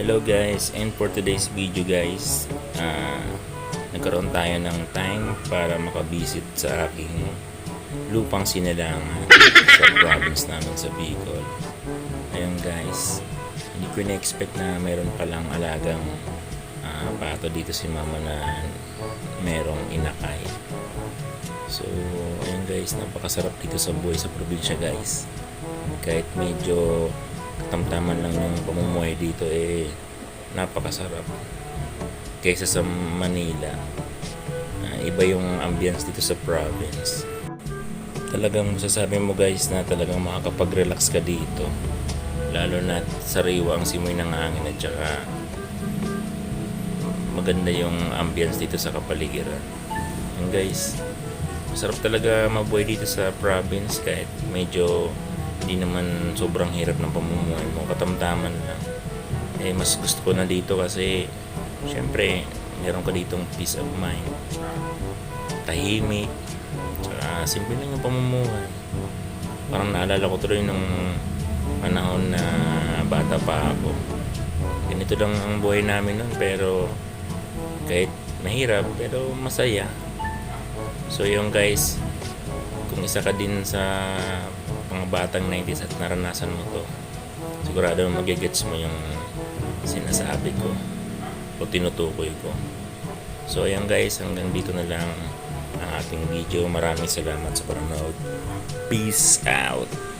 Hello guys, and for today's video guys, ah, nagkaroon tayo ng time para makabisit sa aking lupang sinilangan sa province namin sa Bicol. Ayun guys, hindi ko na-expect na mayroon palang alagang ah, pato dito si mama na merong inakay. So, ayun guys, napakasarap dito sa buhay sa probinsya guys. Kahit medyo katamtaman lang yung pamumuhay dito eh napakasarap kaysa sa Manila. Ah, iba yung ambience dito sa province. Talagang masasabi mo guys na talagang makakapag-relax ka dito. Lalo na sariwa ang simoy ng hangin at saka maganda yung ambience dito sa kapaligiran. Yun guys, masarap talaga mabuhay dito sa province kahit medyo hindi naman sobrang hirap ng pamumuhay mo, katamtaman lang. Eh, mas gusto ko na dito kasi syempre, meron ka ditong peace of mind. Tahimik. Tsaka simple lang yung pamumuhay. Parang naalala ko tuloy nung panahon na bata pa ako. Ganito lang ang buhay namin nun pero kahit mahirap pero masaya. So yung guys, kung isa ka din sa batang 90s at naranasan mo to, sigurado magigets mo yung sinasabi ko o tinutukoy ko. So ayan guys, hanggang dito na lang ang ating video. Maraming salamat sa panonood. Peace out!